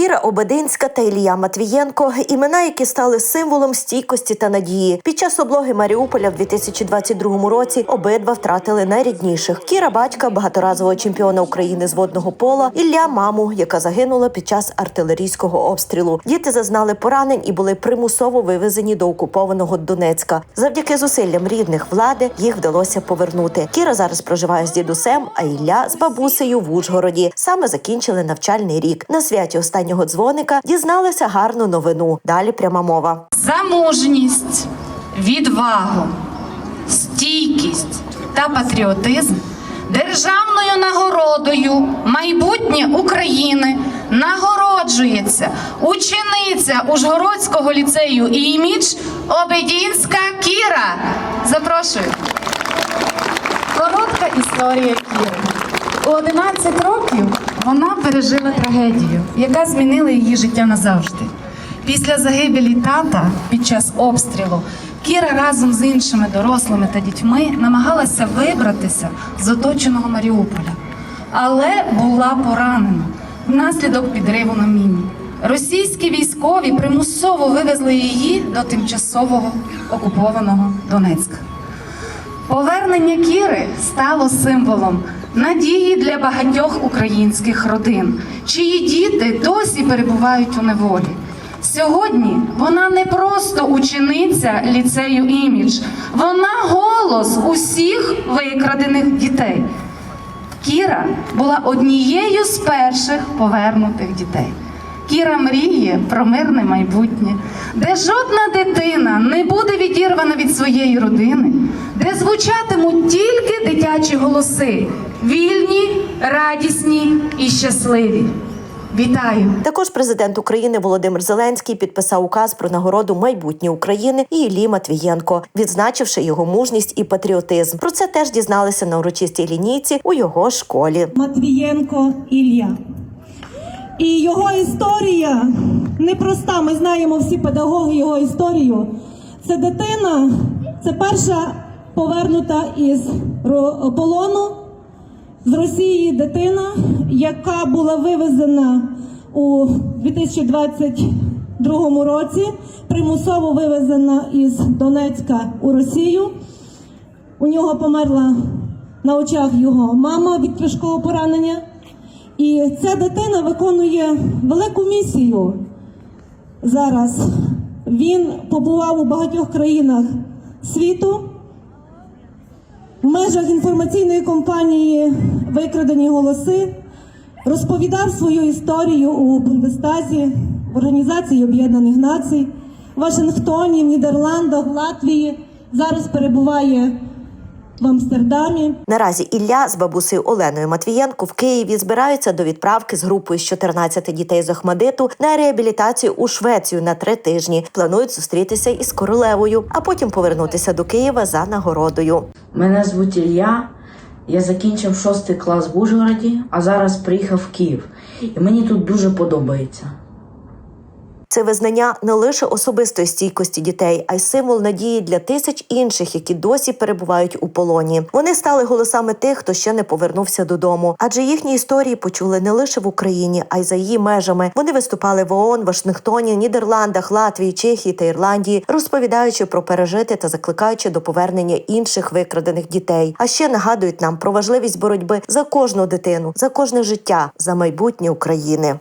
Кіра Обединська та Ілія Матвієнко імена, які стали символом стійкості та надії. Під час облоги Маріуполя в 2022 році обидва втратили найрідніших. Кіра батька багаторазового чемпіона України з водного пола, Ілля маму, яка загинула під час артилерійського обстрілу. Діти зазнали поранень і були примусово вивезені до окупованого Донецька. Завдяки зусиллям рідних влади їх вдалося повернути. Кіра зараз проживає з дідусем, а Ілля з бабусею в Ужгороді. Саме закінчили навчальний рік. На святі останнього дзвоника дізналися гарну новину. Далі пряма мова. за мужність, відвагу, стійкість та патріотизм державною нагородою майбутнє України нагороджується учениця Ужгородського ліцею імідж Обедінська Кіра. Запрошую. Коротка історія Кіри. У 11 років вона пережила трагедію, яка змінила її життя назавжди. Після загибелі тата під час обстрілу Кіра разом з іншими дорослими та дітьми намагалася вибратися з оточеного Маріуполя, але була поранена внаслідок підриву на міні. Російські військові примусово вивезли її до тимчасового окупованого Донецька. Повернення Кіри стало символом надії для багатьох українських родин, чиї діти досі перебувають у неволі. Сьогодні вона не просто учениця ліцею імідж, вона голос усіх викрадених дітей. Кіра була однією з перших повернутих дітей. Кіра мріє про мирне майбутнє, де жодна дитина не буде відірвана від своєї родини, де звучатимуть тільки дитячі голоси, вільні, радісні і щасливі. Вітаю! Також президент України Володимир Зеленський підписав указ про нагороду майбутнє України і Іллі Матвієнко, відзначивши його мужність і патріотизм. Про це теж дізналися на урочистій лінійці у його школі. Матвієнко Ілля. І його історія непроста. Ми знаємо всі педагоги його історію. Це дитина, це перша повернута із полону з Росії дитина, яка була вивезена у 2022 році, примусово вивезена із Донецька у Росію. У нього померла на очах його мама від тяжкого поранення. І ця дитина виконує велику місію зараз. Він побував у багатьох країнах світу. Межах інформаційної компанії Викрадені голоси розповідав свою історію у Бундестазі, в Організації Об'єднаних Націй, Вашингтоні, в Нідерландах, в Латвії. Зараз перебуває в Амстердамі. Наразі Ілля з бабусею Оленою Матвієнко в Києві збираються до відправки з групою з 14 дітей з Охмадиту на реабілітацію у Швецію на три тижні. Планують зустрітися із королевою, а потім повернутися до Києва за нагородою. Мене звуть Ілля. Я закінчив шостий клас в Ужгороді, а зараз приїхав в Київ. І мені тут дуже подобається. Це визнання не лише особистої стійкості дітей, а й символ надії для тисяч інших, які досі перебувають у полоні. Вони стали голосами тих, хто ще не повернувся додому. Адже їхні історії почули не лише в Україні, а й за її межами. Вони виступали в ООН, Вашингтоні, Нідерландах, Латвії, Чехії та Ірландії, розповідаючи про пережити та закликаючи до повернення інших викрадених дітей. А ще нагадують нам про важливість боротьби за кожну дитину, за кожне життя, за майбутнє України.